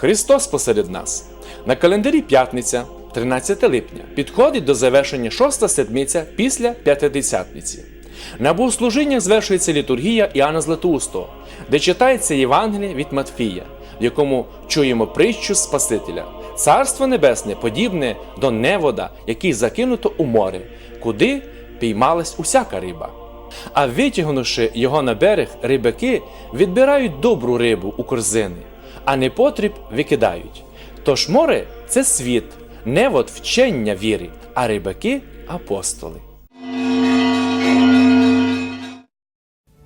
Христос посеред нас. На календарі п'ятниця, 13 липня, підходить до завершення шоста седмиця після П'ятидесятниці. На богослужіннях звершується літургія Іоанна Златоустого, де читається Євангеліє від Матфія, в якому чуємо притчу Спасителя. Царство Небесне подібне до невода, який закинуто у море, куди піймалась усяка риба. А витягнувши його на берег, рибаки відбирають добру рибу у корзини, а непотріб викидають. Тож море це світ, невод вчення віри, а рибаки апостоли.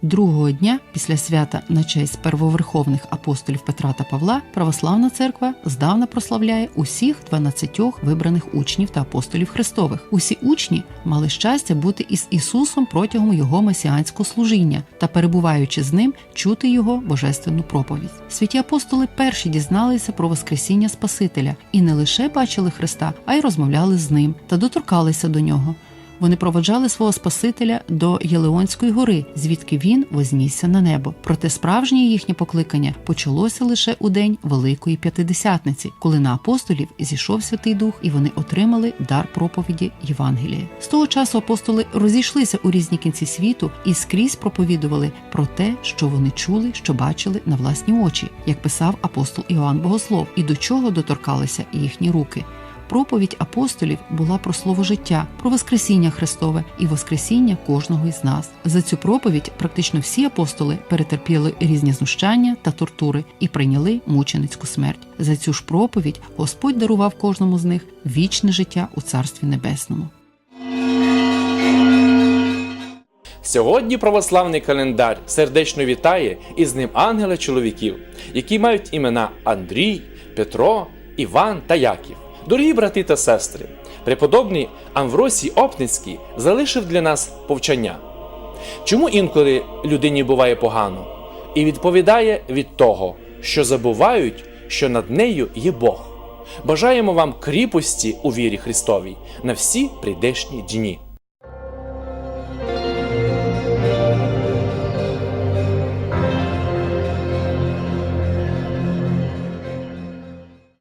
Другого дня після свята на честь первоверховних апостолів Петра та Павла православна церква здавна прославляє усіх 12 вибраних учнів та апостолів Христових. Усі учні мали щастя бути із Ісусом протягом його месіанського служіння та, перебуваючи з ним, чути його божественну проповідь. Святі апостоли перші дізналися про Воскресіння Спасителя і не лише бачили Христа, а й розмовляли з ним та доторкалися до нього. Вони проводжали свого Спасителя до Єлеонської гори, звідки він вознісся на небо. Проте справжнє їхнє покликання почалося лише у день Великої П'ятидесятниці, коли на апостолів зійшов Святий Дух, і вони отримали дар проповіді Євангелія. З того часу апостоли розійшлися у різні кінці світу і скрізь проповідували про те, що вони чули, що бачили на власні очі, як писав апостол Іоанн Богослов, і до чого доторкалися їхні руки. Проповідь апостолів була про слово життя, про Воскресіння Христове і Воскресіння кожного із нас. За цю проповідь практично всі апостоли перетерпіли різні знущання та тортури і прийняли мученицьку смерть. За цю ж проповідь Господь дарував кожному з них вічне життя у Царстві Небесному. Сьогодні православний календар сердечно вітає і з ним ангела чоловіків, які мають імена Андрій, Петро, Іван та Яків. Дорогі брати та сестри, преподобний Амвросій Опницький залишив для нас повчання. Чому інколи людині буває погано? І відповідає від того, що забувають, що над нею є Бог. Бажаємо вам кріпості у вірі Христовій на всі прийдешні дні.